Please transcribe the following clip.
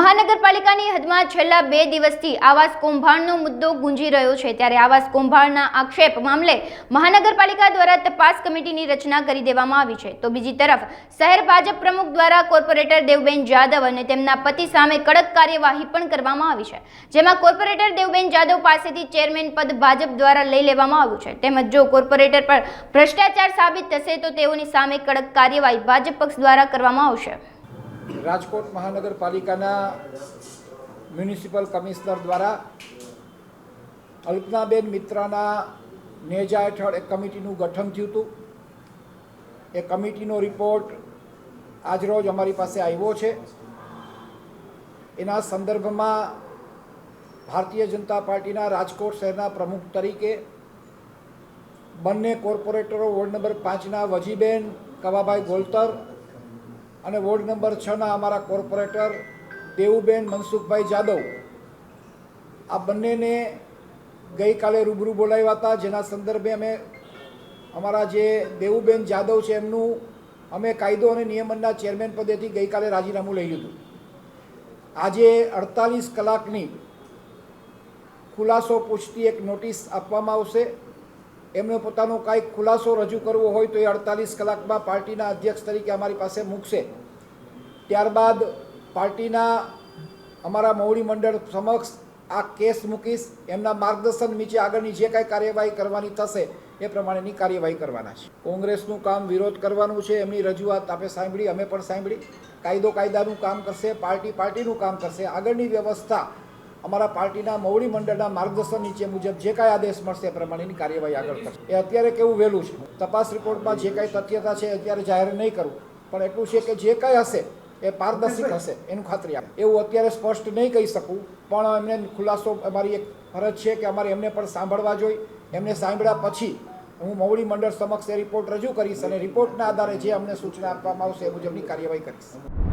મહાનગરપાલિકાની હદમાં છેલ્લા બે દિવસથી આવાસ કૌભાંડનો મુદ્દો ગુંજી રહ્યો છે. ત્યારે આવાસ કૌભાંડના આક્ષેપ મામલે મહાનગરપાલિકા દ્વારા તપાસ કમિટીની રચના કરી દેવામાં આવી છે. તો બીજી તરફ, શહેર ભાજપ પ્રમુખ દ્વારા કોર્પોરેટર દેવબેન જાદવ અને તેમના પતિ સામે કડક કાર્યવાહી પણ કરવામાં આવી છે. જેમાં કોર્પોરેટર દેવબેન જાદવ પાસેથી ચેરમેન પદ ભાજપ દ્વારા લઈ લેવામાં આવ્યું છે. તેમજ જો કોર્પોરેટર પર ભ્રષ્ટાચાર સાબિત થશે તો તેઓની સામે કડક કાર્યવાહી ભાજપ પક્ષ દ્વારા કરવામાં આવશે. રાજકોટ મહાનગરપાલિકાના મ્યુનિસિપલ કમિશનર દ્વારા અલ્પનાબેન મિત્રાના નેજા હેઠળ એક કમિટીનું ગઠન થયું હતું. એ કમિટીનો રિપોર્ટ આજરોજ અમારી પાસે આવ્યો છે. એના સંદર્ભમાં ભારતીય જનતા પાર્ટીના રાજકોટ શહેરના પ્રમુખ તરીકે બંને કોર્પોરેટરો વોર્ડ નંબર પાંચના વજીબેન કવાભાઈ ગોલતર અને વોર્ડ નંબર છના અમારા કોર્પોરેટર દેવુબેન મનસુખભાઈ જાદવ. આ બંનેને ગઈકાલે રૂબરૂ બોલાવ્યા હતા. જેના સંદર્ભે અમે અમારા જે દેવુબેન જાદવ છે એમનું અમે કાયદો અને નિયમનના ચેરમેન પદેથી ગઈકાલે રાજીનામું લઈ લીધું. આજે અડતાલીસ કલાકની ખુલાસો પૂછતી એક નોટિસ આપવામાં આવશે. એમને પોતાનો કાંઈક ખુલાસો રજૂ કરવો હોય તો એ અડતાલીસ કલાકમાં પાર્ટીના અધ્યક્ષ તરીકે અમારી પાસે મૂકશે. ત્યારબાદ પાર્ટીના અમારા મોવડી મંડળ સમક્ષ આ કેસ મૂકીશ. એમના માર્ગદર્શન નીચે આગળની જે કાંઈ કાર્યવાહી કરવાની થશે એ પ્રમાણેની કાર્યવાહી કરવાના છે. કોંગ્રેસનું કામ વિરોધ કરવાનું છે, એમની રજૂઆત આપણે સાંભળી, અમે પણ સાંભળી. કાયદો કાયદાનું કામ કરશે, પાર્ટી પાર્ટીનું કામ કરશે. આગળની વ્યવસ્થા અમારા પાર્ટીના મવડી મંડળના માર્ગદર્શન નીચે મુજબ જે કાંઈ આદેશ મળશે એ પ્રમાણેની કાર્યવાહી આગળ કરશે. એ અત્યારે કેવું વહેલું છે? તપાસ રિપોર્ટમાં જે કાંઈ તથ્યતા છે અત્યારે જાહેર નહીં કરું. પણ એટલું છે કે જે કાંઈ હશે એ પારદર્શિક હશે એનું ખાતરી આપે. એવું અત્યારે સ્પષ્ટ નહીં કહી શકું પણ એમને ખુલાસો અમારી એક ફરજ છે કે અમારે એમને પણ સાંભળવા જોઈએ. એમને સાંભળ્યા પછી હું મવડી મંડળ સમક્ષ એ રિપોર્ટ રજૂ કરીશ અને રિપોર્ટના આધારે જે અમને સૂચના આપવામાં આવશે એ મુજબની કાર્યવાહી કરીશ.